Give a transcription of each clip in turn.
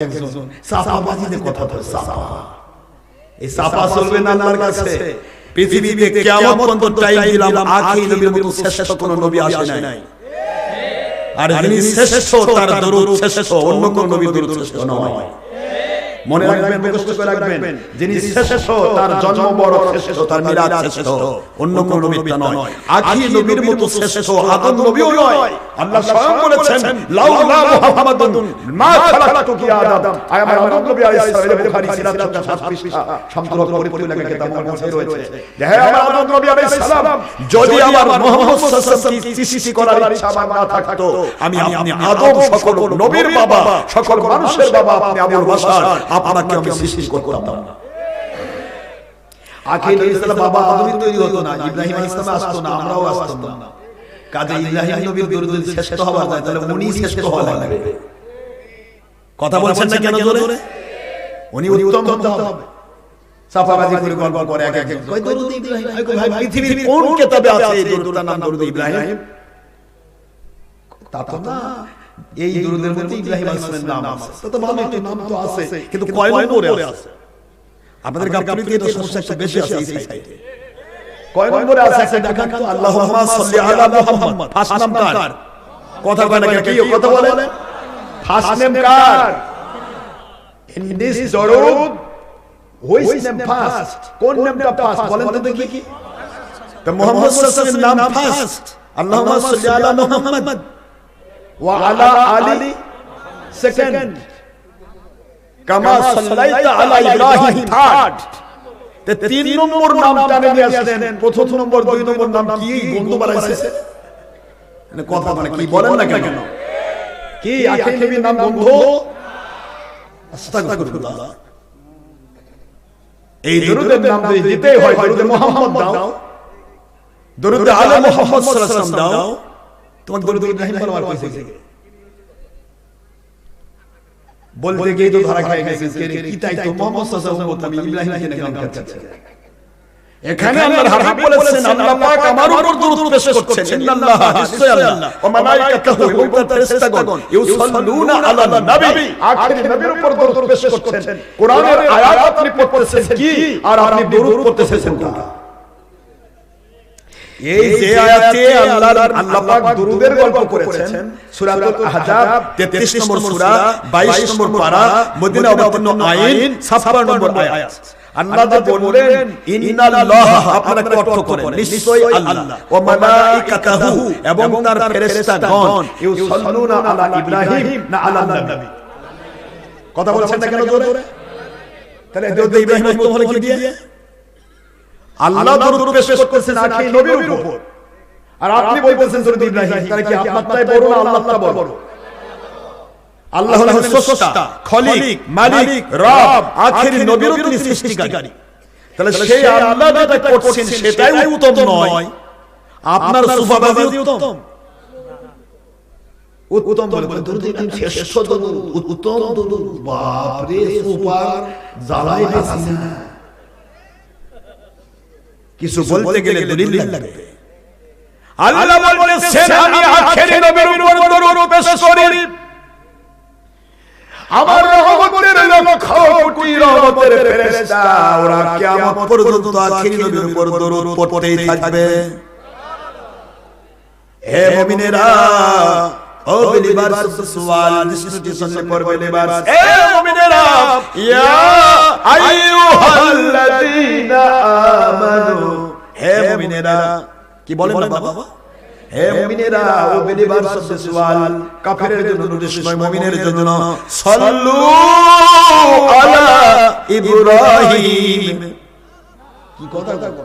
একজন সাফাবাজিতে কথা বলে সাফা এই সাফা চলবে না আল্লাহর কাছে। পৃথিবীতে কিয়ামত পর্যন্ত টাইম দিলাম আখি নবীর মতো শ্রেষ্ঠ কোন নবী আসে নাই। আর যিনি শ্রেষ্ঠ তার দরুদ শ্রেষ্ঠ অন্য কোন নবী দরুদ শ্রেষ্ঠ নয়। মনে রাখবেন মুখস্থ করে রাখবেন যিনি শ্রেষ্ঠ তার জন্ম বড় শ্রেষ্ঠ তার মিলাদ শ্রেষ্ঠ অন্য কোন নবী তা নয়। আখি নবীর মতো শ্রেষ্ঠ আদম নবীও নয়। আল্লাহ স্বয়ং বলেছেন লাউলা মুহাম্মাদুন মা খালাকতু কি আদম। আয় আমার আদম নবী আলাইহিস সালাম বুখারী সিরাত সংখ্যা 7 পৃষ্ঠা সম্পূর্ণ পরিপূর্ণ লেখা কিতাব আমার কাছে রয়েছে। যে হে আমার আদম নবী আলাইহিস সালাম যদি আমার মুহাম্মদ সাল্লাল্লাহু আলাইহি ওয়াসাল্লাম সৃষ্টি করার ইচ্ছা আমার না থাকতো আমি আপনি আদম সকল নবীর বাবা সকল মানুষের বাবা আপনি আবুল বাশার আপনাকে আমি সৃষ্টি করতাম না। আখিল ইসলাম বাবা আদমই তৈরি হতো না ইব্রাহিম আলাইহিস সালাম আসতো না আমরাও আসতাম না। কাজে ইব্রাহিম নবীর দরুদ শ্রেষ্ঠ হওয়া যায় তাহলে উনি শ্রেষ্ঠ হওয়া লাগবে। কথা বলছেন না কেন জোরে? উনি উত্তম হতে হবে। সাফাবাজি করে গল্প করে এক এক কই দরুদ ইব্রাহিম? ভাই পৃথিবীর কোন কিতাবে আছে এই দরুদটার নাম দরুদ ইব্রাহিম? তা তো না। এই দরুদের মধ্যে ইব্রাহিম আলাইহিস সালামের নাম আছে তা ভালো একটু নাম তো আছে কিন্তু কয় নম্বরে আছে? আপনাদের গাবতলিতে এটা সমস্যা একটু বেশি আছে এই সাইডে। কয় নম্বরে আছে? একটা দেখান তো আল্লাহুম্মা সাল্লি আলা মুহাম্মদ। ফার্স্ট নাম কার? কথা কয় না কি কথা বলে? ফার্স্ট নেম কার? ইন দিস দরুদ হুইচ নেম ফার্স্ট কোন নেমটা ফার্স্ট বলেন তো দেখি। তো মুহাম্মদ সাল্লাল্লাহু আলাইহি ওয়াসাল্লাম নাম ফার্স্ট আল্লাহুম্মা সাল্লি আলা মুহাম্মদ ইব্রাহিম তিন নম্বর নামটা নিয়ে আসলেন প্রথম নম্বর দুই নম্বর নাম কি বন্ধু বানাইছে কথা মানে কি বলেন না কেন কি আখির নবীর নাম বন্ধু আস্তাগফিরুল্লাহ এই দরুদের নাম যদি দিতেই হয় দরুদে মুহাম্মদ দাও দরুদে আলা মুহাম্মদ সাল্লাল্লাহু আলাইহি ওয়াসাল্লাম দাও তোমাকে দরুদ ইব্রাহিম বলো আর কইছে বলতে গিয়ে তো ধরা খেয়ে গেছে কি তাই তো মোহাম্মদ সাল্লাল্লাহু আলাইহি ইব্রাহিমকে নাকি নাম কাটছে। এখানে আল্লাহর হাবিব বলেছেন আল্লাহ পাক আমার উপর দরুদ পেশ করছেন ইন্নাল্লাহ নিশ্চয় আল্লাহ। ওয়া মালাইকাতুহু এবং তার ফেরেশতাগণ ইউসাল্লুনা আলান নবী। আখির নবীর উপর দরুদ পেশ করছেন। কোরআনের আয়াত আপনি পড়তেছেন কি? আর আপনি দরুদ পড়তেছেন তা এই যে আয়াতে আল্লাহর আল্লাহ পাক দুরুদের গল্প করেছেন সূরাতুল আহজাব 33 নম্বর সূরা 22 নম্বর পারা মদিনা অবতীর্ণ আইন 56 নম্বর আয়াত। আল্লাহ যে বললেন ইন্নাল্লাহ আপনারা অর্থ করেন? নিশ্চয়ই আল্লাহ। ওয়া মালাইকাতাহু এবং তার ফেরেশতাগণ। ইউসাল্লুনা আলা ইব্রাহিম না আলা নবী। কথা বলছেন না কেন জোরে তাহলে ইব্রাহিম হলো কি দিয়ে? আল্লাহ দরুদ পেশ করছেন আখি নবীর উপর। আর আপনি বলতেছেন দরুদ ইব্রাহিম তাহলে কি আপনারটাই বড় না আল্লাহটা বড়? আল্লাহ হলেন স্রষ্টা খলিক মালিক রব আখির নবীর তিনি সৃষ্টিকারী। তাহলে সেই আল্লাহ যেটা করছেন সেটাই উত্তম নয়। আপনার সুফাবাজি উত্তম। উত্তম। বলে বলে দরুদ ইব্রাহিম শ্রেষ্ঠ দরুদ। উত্তম দরুদ। বাপ রে সুপার জ্বালাই না কিছু বলতে গেলে দলিল লাগবে। আল্লাহ বলেছেন আমি আখেরি নবীর উপর দরুদ পেশ করি। আমার রহমতের লক্ষ কোটি রহমতের ফেরেশতা। ওরা কিয়ামত পর্যন্ত আখেরি নবীর উপর দরুদ পড়তেই থাকবে। হে মুমিনেরা ও বিলিভার সুওয়াল দৃষ্টি সামনে পড়বে বিলিভার হে মুমিনেরা ইয়া আইয়ুহাল্লাযীনা আমানু। হে মুমিনেরা কি বলেন না বাবা? হে মুমিনেরা ও বিলিভার সুওয়াল কাফেরের জন্য নোটিশ নয় মুমিনের জন্য সাল্লু আলা ইব্রাহিম। কি কথা কথা?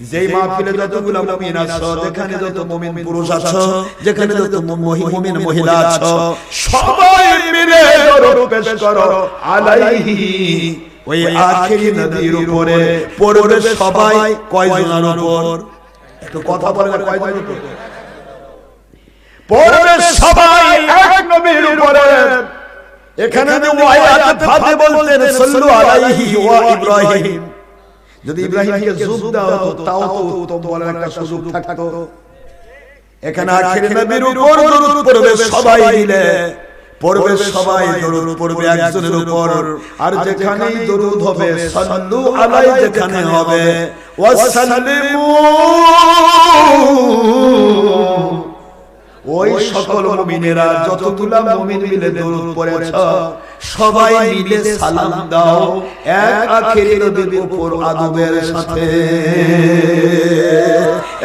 যেই মাহফিলে যতগুলো মুমিন আছো, যেখানে যত মুমিন পুরুষ আছো, যেখানে যত মুমিন মহিলা আছো, সবাই মিলে দরুদ পেশ করো। আলাইহি ওই আখেরি নদীর উপরে পড়বে সবাই কয়জনের উপর? একটু কথা বলে না, কয়জনের উপর? পড়বে সবাই এক নবীর উপরে। এখানে যে ওয়ায়াত ফাতে বলতেন, সাল্লু আলাইহি ওয়া ইব্রাহিম। যদি ইব্রাহিমকে যুগ দাও হতো তাও তো উত্তম বলার একটা সুযোগ থাকতো। এখানে আখেরি নবীর উপর দরুদ পড়বে সবাই মিলে। পড়বে সবাই দরুদ পড়বে একজনের উপর। আর যেখানেই দরুদ হবে সাল্লু আলাই যেখানে হবে। ওয়াসাল্লিমু ওই সকল মুমিনেরা যতগুলা মুমিন মিলে দরুদ পড়েছ সবাই মিলে সালাম দাও। এক আখেরি নবীর উপর আদবের সাথে।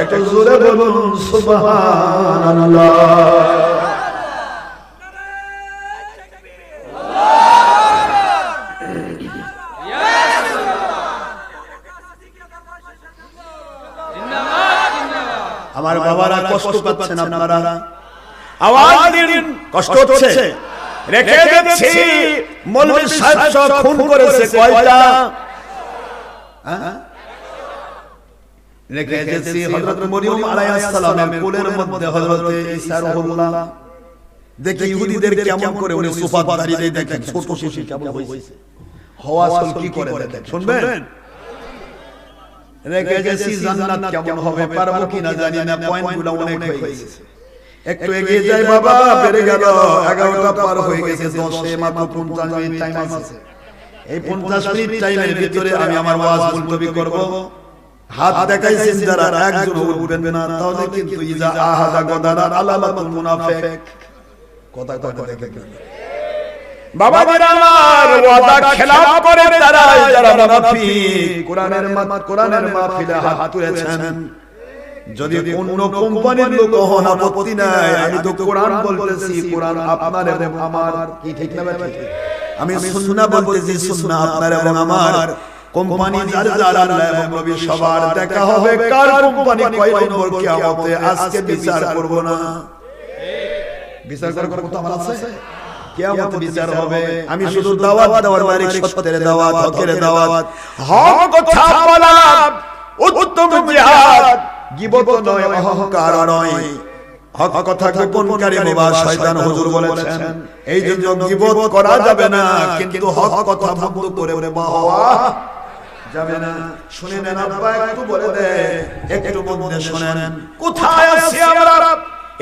একটা জোরে বলুন সুবহানাল্লাহ। আমার বাবারা কষ্ট পাচ্ছেন আপনারা। আওয়াজ দিন কষ্ট হচ্ছে। রেখে দিচ্ছি মৌলভী সাহেব সব খুন করেছে কয়টা? রেখে দিচ্ছি হযরত মরিয়ম আলাইহিস সালামের কোলের মধ্যে হযরত ঈসা রুহুল্লাহ দেখি ইহুদিদের কেমন করে উনি সুফাত দাঁড়িয়ে দেখেন ছোট শিশু কেমন হয়েছে? হওয়া চল কি করে দেখেন শুনবেন? রেখে গেছি জান্নাত কেমন হবে পারব কিনা জানি না পয়েন্টগুলো অনেক হয়ে গেছে একটু এগিয়ে যাই বাবা বেড়ে গেল। এগারোটা পার হয়ে গেছে দশে মাত্র পঞ্চাশ মিনিট টাইম আছে। এই পঞ্চাশ মিনিট টাইমের ভিতরে আমি আমার ওয়াজ মুলতবি করব। হাত দেখাইছেন যারা একজন উঠবেন না তাহলে কিন্তু ইজা আহাদা গদারা আলামাতুল মুনাফিক কথা কথা দেখে বাবা আমার ওয়াদা খেলাফ করে তারা যারা মুনাফিক। কোরআনের মাত কোরআনের মাহফিলে হাত তুলেছেন। যদি অন্য কোম্পানির লোক হন আপত্তি নাই আমি তো কোরআন বলতেছি কোরআন আপনার এবং আমার কি ঠিক না ঠিক। আমি সুন্নাহ বলতেছি সুন্নাহ আপনার এবং আমার। কোম্পানি যার যার আল্লাহ এবং নবী সবার দেখা হবে কার কোম্পানি কয় নম্বর কিয়ামতে আজকে বিচার করব না। বিচার করার কথা আমার আছে? কিয়ামতে বিচার হবে। আমি শুধু দাওয়াত দেওয়ার মালিক সত্যের দাওয়াত হকের দাওয়াত। হক কথা বলা উত্তম জিহাদ গিবত নয় অহংকার নয়। হক কথা গোপনকারী বাবা শয়তান হুজুর বলেছেন এই জন্য গিবত করা যাবে না কিন্তু হক কথা বন্ধ করে বাবা যাবে না। শুনে নেন আব্বা একটু বলে দে একটু মধ্যে শুনেন। কোথায় আছি আমরা?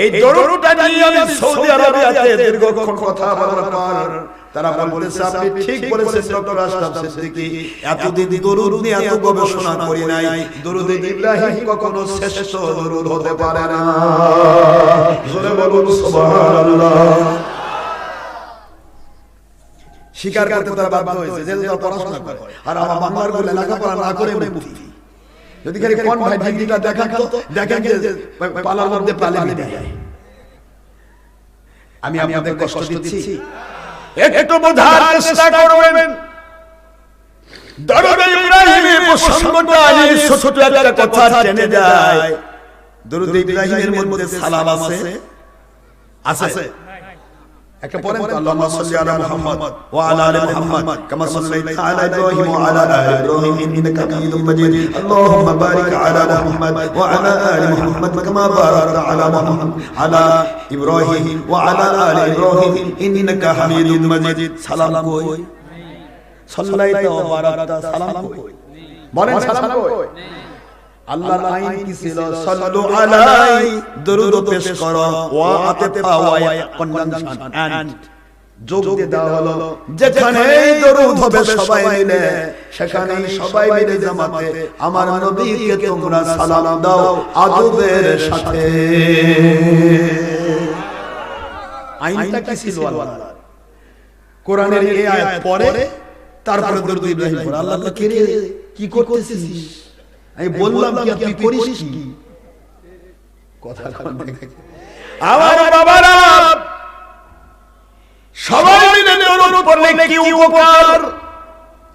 এই দরুদটা নিয়ে আমি সৌদি আরবিয়াতে দীর্ঘক্ষণ কথা বলার পর তারা বলতেছে আপনি ঠিক বলেছেন ডক্টর আশরাফ সিদ্দিকী। এতদিন দরুদ নিয়ে এত গবেষণা করি নাই। দরুদ ইব্রাহিম কখনো শ্রেষ্ঠ দরুদ হতে পারে না। জোরে বলুন সুবহানাল্লাহ। স্বীকার করতে তারা বাধ্য হয়েছে যে তারা পড়াশোনা করে। আর আমার বাংলার বলে লেখাপড়া না করে মুক্তি যদি খালি কোন ভাই ভিডিওটা দেখান তো দেখেন যে পালার মধ্যে পালে আমি আপনাদের কষ্ট দিচ্ছি। একটু বোঝার চেষ্টা করবেন। দরুদ ইব্রাহিমের প্রসঙ্গটা এই ছোট একটা কথা টেনে যায় দরুদ ইব্রাহিমের মধ্যে সালাম আছে। আছে। একটা পড়েন আল্লাহুম্মা সাল্লি আলা মুহাম্মদ ওয়া আলা আলি মুহাম্মদ কামা সাল্লাইতা আলা ইব্রাহিম ওয়া আলা আলি ইব্রাহিম ইন্নাকা হামিদুম মাজিদ আল্লাহুম্মা বারিক আলা মুহাম্মদ ওয়া আলা আলি মুহাম্মদ কামা বারাকতা আলা মুহাম্মদ আলা ইব্রাহিম ওয়া আলা আলি ইব্রাহিম ইন্নাকা হামিদুম মাজিদ সালাম কই সাল্লাইতা ওয়া বারাকতা সালাম কই বলেন সালাম কই আল্লাহর আইন কি ছিল? সাল্লু আলাই দরুদ পেশ করো। ওয়া আতিফা ওয়া কনজাংশন এন্ড যোগ দিয়ে দেওয়া হলো যেখানে দরুদ হবে সবাই মিলে সেখানে সবাই মিলে জামাতে আমার নবীকে তোমরা সালাম দাও আদবের সাথে। আইনটা কি ছিল আল্লাহ কোরআনের এই আয়াত পড়ে তারপরে দরুদ ইব্রাহিম পড়ে। আল্লাহ কি করতেছিস? আমি বললাম কি তুই করিস কি? কথা আমার বাবারা সবাই মিলে দরুদ পড়লে কি উপকার?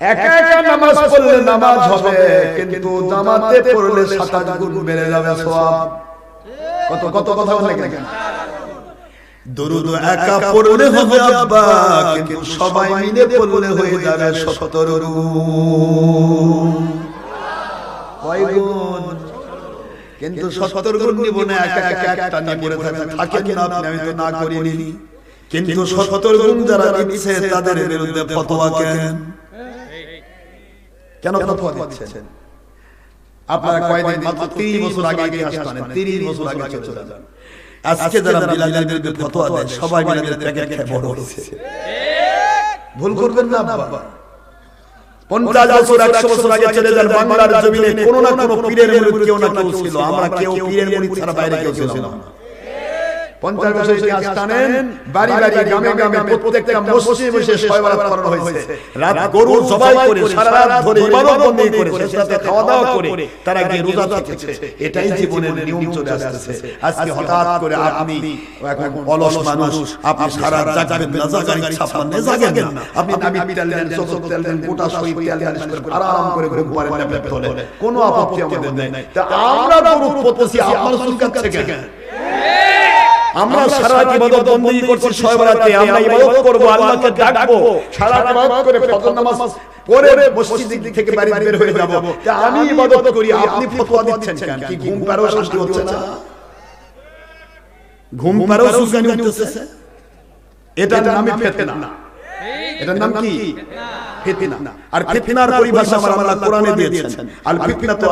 একা একা নামাজ পড়লে নামাজ হবে কিন্তু জামাতে পড়লে 27 গুণ বেড়ে যাবে সওয়াব। কত কত কথা বলে কেন? দরুদ একা পড়লে হবে আব্বা কিন্তু সবাই মিলে পড়লে হয়ে যাবে সত্তর কয় গুণ কিন্তু সত্তর গুণ নিব না একা একা একটা নিয়ে পড়ে থাকেন। না আপনি আমি তো না করিনি। কিন্তু সত্তর গুণ যারা নিচ্ছে তাদের বিরুদ্ধে ফতোয়া কেন? কেন? ফতোয়া দিচ্ছেন? আপনারা কয়দিন মাত্র 30 বছর আগে ইতিহাস জানেন 30 বছর আগে চলে যান। আজকে যারা বিলালের বিরুদ্ধে ফতোয়া দেয় সবাই বিলালের প্যাকেট খেয়ে বড় হয়েছে ভুল করবেন না বাবা পঞ্চাশ বছর, একশো বছর আগে চলে যান বাংলার জমিনে কোনো না কোনো পীরের মুরিদ কেউ না কেউ ছিল। আমরা কেউ পীরের মুরিদ ছাড়া বাইরে কেউ ছিল না। পঞ্চাশ বছর ইতিহাস টানেন বাড়ি বাড়ি গ্রামে গ্রামে প্রত্যেকটা মসজিদে বসে করানো হয়েছে। রাত গরু জবাই করে সারা রাত ধরে ইবাদত বন্দী করে রাতে খাওয়া দাওয়া করে তারা গিয়ে রোজা থাকছে এটাই জীবনের নিয়ম চলে আসছে আজকে হঠাৎ করে আপনি এখন অলস মানুষ আপনি সারা রাত জাগবেন না জাগার ইচ্ছা আপনার নেই, জাগেন না। আপনি তেল দেন চোখ তেল দেন গোটা তেল দেন আরাম করে পারেন না কোনো আপত্তি আমাদের নেই তা আমরা আপনার কেন আমরা সারা রাত ইবাদত বন্দী করছি শয়বারাতে আমরা ইবাদত করব আল্লাহকে ডাকবো সারা রাত ইবাদত করে ফজর নামাজ পরে মসজিদ দিক থেকে বাড়ি বের হয়ে যাব। তা আমি ইবাদত করি আপনি ফতোয়া দিচ্ছেন কেন? কি ঘুম পারো শান্তি হচ্ছে না। ঘুম পারো সুগানি হচ্ছে। এটার নামই ফিতনা। এটার নাম কি? ফিতনা আর ফিতনার পরিভাষা আমার আল্লাহ কোরআনে দিয়েছেন। আল ফিতনা তো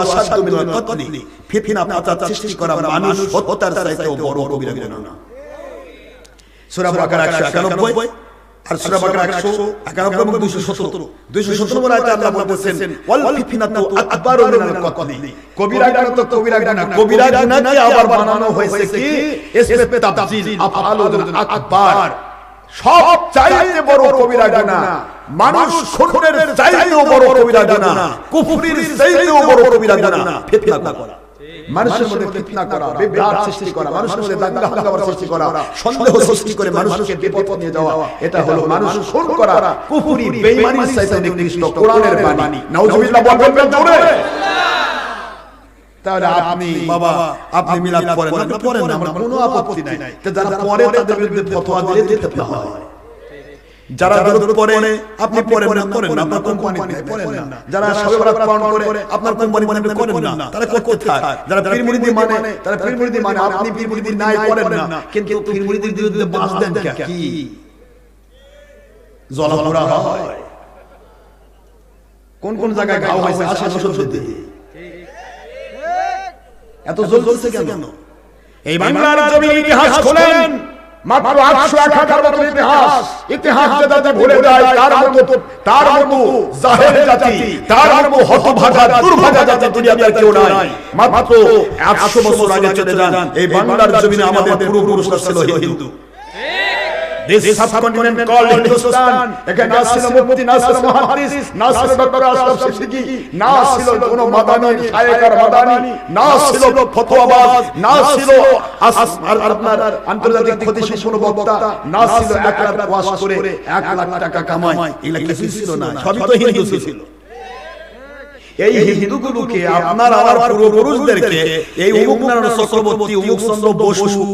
মিনাল কতলি ফিতনা আপনার সৃষ্টি করা মানুষ হত্যার চাইতেও বড় কবিরা গুনাহ সূরা বাকারা 191 আর সূরা বাকারা 191 এবং 217 217 নম্বর আয়াতে আল্লাহ বলতেছেন ওয়াল ফিতনাতু আকবারু মিনাল কতলি কবিরা গুনাহ তো কবিরা গুনাহ কবিরা গুনাহকে আবার বানানো হয়েছে কি? ইসমে আফআলুল আকবার। সব চাইতে বড় কবিরা গুনাহ মানুষ খুনের চাইতেও বড় কবিরা গুনাহ কুফরির চাইতেও বড় কবিরা গুনাহ ফিতনা করা। মানুষের মধ্যে ফিতনা করা বিভ্রাট সৃষ্টি করা মানুষের মধ্যে দাঙ্গা হাঙ্গামার সৃষ্টি করা সন্দেহ সৃষ্টি করে মানুষকে বিপদ নিয়ে যাওয়া এটা হলো মানুষ খুন করা। কুফরি বেঈমানির চাইতে নিকৃষ্ট কোরআনের বাণী। নাউজুবিল্লাহ বলবেন জোরে। তাহলে আপনি বাবা আপনি মিলাদ পড়েন না পড়েন না আমার কোনো আপত্তি নাই। যারা পড়ে তাদের বিরুদ্ধে ফতোয়া দিলে দিতে হয় যারা দরুদ পড়ে আপনি পড়েন না করেন না আপনার কোম্পানি পড়েন না। যারা সবে বরাত পালন করে আপনার কোম্পানি মানে করেন না। তারা করতে থাক যারা পীর মুরিদি মানে তারা পীর মুরিদি মানে আপনি পীর মুরিদি নাই করেন না। কিন্তু পীর মুরিদির বিরুদ্ধে বাস দেন কি? জলাপোড়া হয়। কোন কোন জায়গায় ঘাও হয়েছে? আসেন ওষুধ দিয়ে এত জ্বলতেছে কেন? এই বাংলার জমির ইতিহাস খোলেন। মাত্র আটশো এক হাজার বছর ইতিহাস। ইতিহাস। যাতে ভুলে যায় তার মতো তার মতো জাতি তার মতো হতভাগা দুর্ভাগা জাতি দুনিয়াতে কেউ নাই। মাত্র বছর আগে চলে যান। এই বাংলার জমিনে আমাদের পূর্বপুরুষরা ছিল Hindu. This subcontinent called Hindustan. এখানে না ছিল মুফতি না ছিল মুহাদ্দিস না ছিল ডক্টর আশরাফ সিদ্দিকী না ছিল কোন মাদানী শায়েকার মাদানী না ছিল ফতোয়াবাজ না ছিল আর আপনার আন্তর্জাতিক ক্ষতিশীল বক্তা না ছিল এক লাখ ওয়াজ করে এক লাখ টাকা কামায় এগুলা কিছু ছিল না সবই তো হিন্দু ছিল। এই হিন্দুগুলোকে আপনার আমার পূর্বপুরুষদেরকে এই অমুক নারায়ণ চক্রবর্তী অমুক চন্দ্র বসু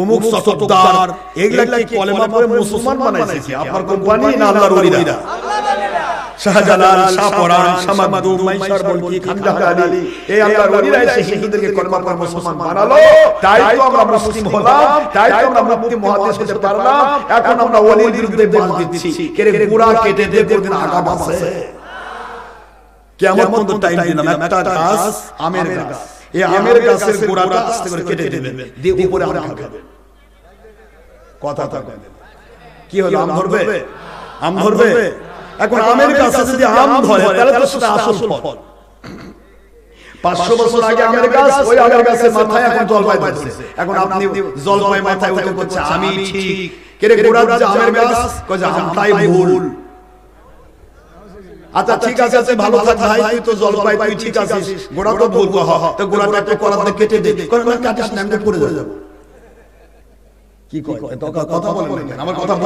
অমুক সততার এগুলা কি কলেমা পড়ে মুসলমান বানাইছে কি? আপনার কোম্পানি না আল্লাহর ওলিরা? শাহজালাল শাহপরান শামাদু মাইশার বলকি খানজাহান আলী। এই আল্লাহর ওলিরা এসে হিন্দুদেরকে কলেমা পড়ে মুসলমান বানালো। তাই তো আমরা মুসলিম হলাম তাই তো আমরা মুফতি মুহাদ্দিস হতে পারলাম এখন আমরা ওলির বিরুদ্ধে বাস দিচ্ছি। কেরে গুড়া কেটে দে কোনদিন আগাম আছে কেমন পর্যন্ত টাইম দিলাম। একটা গাছ আমের গাছ এই আমের গাছের গোড়াটা আস্তে করে কেটে দেবেন দিয়ে উপরে আম খাবেন কথা থাকবে কি হলো আম ধরবে আম ধরবে এখন আমের গাছে যদি আম ধরে তাহলে তো সেটা আসল ফল পাঁচশো বছর আগে আমের গাছ ওই আমের গাছের মাথায় এখন জলপাই ধরছে এখন আপনি জলপাই মাথায় উঠে করছে আমি ঠিক কেরে গোড়ার যে আমের গাছ কয় আমটাই ভুল আচ্ছা ঠিক আছে আছে ভালো থাক ভাই তুই তো জলপাই তুই ঠিক আছিস। গোড়া তো বলব হ তো গোড়াটা একটু দিয়ে কেটে দে। কোন কাটিস না আমি পড়ে যাব। কি কথা বলেন আমার কথা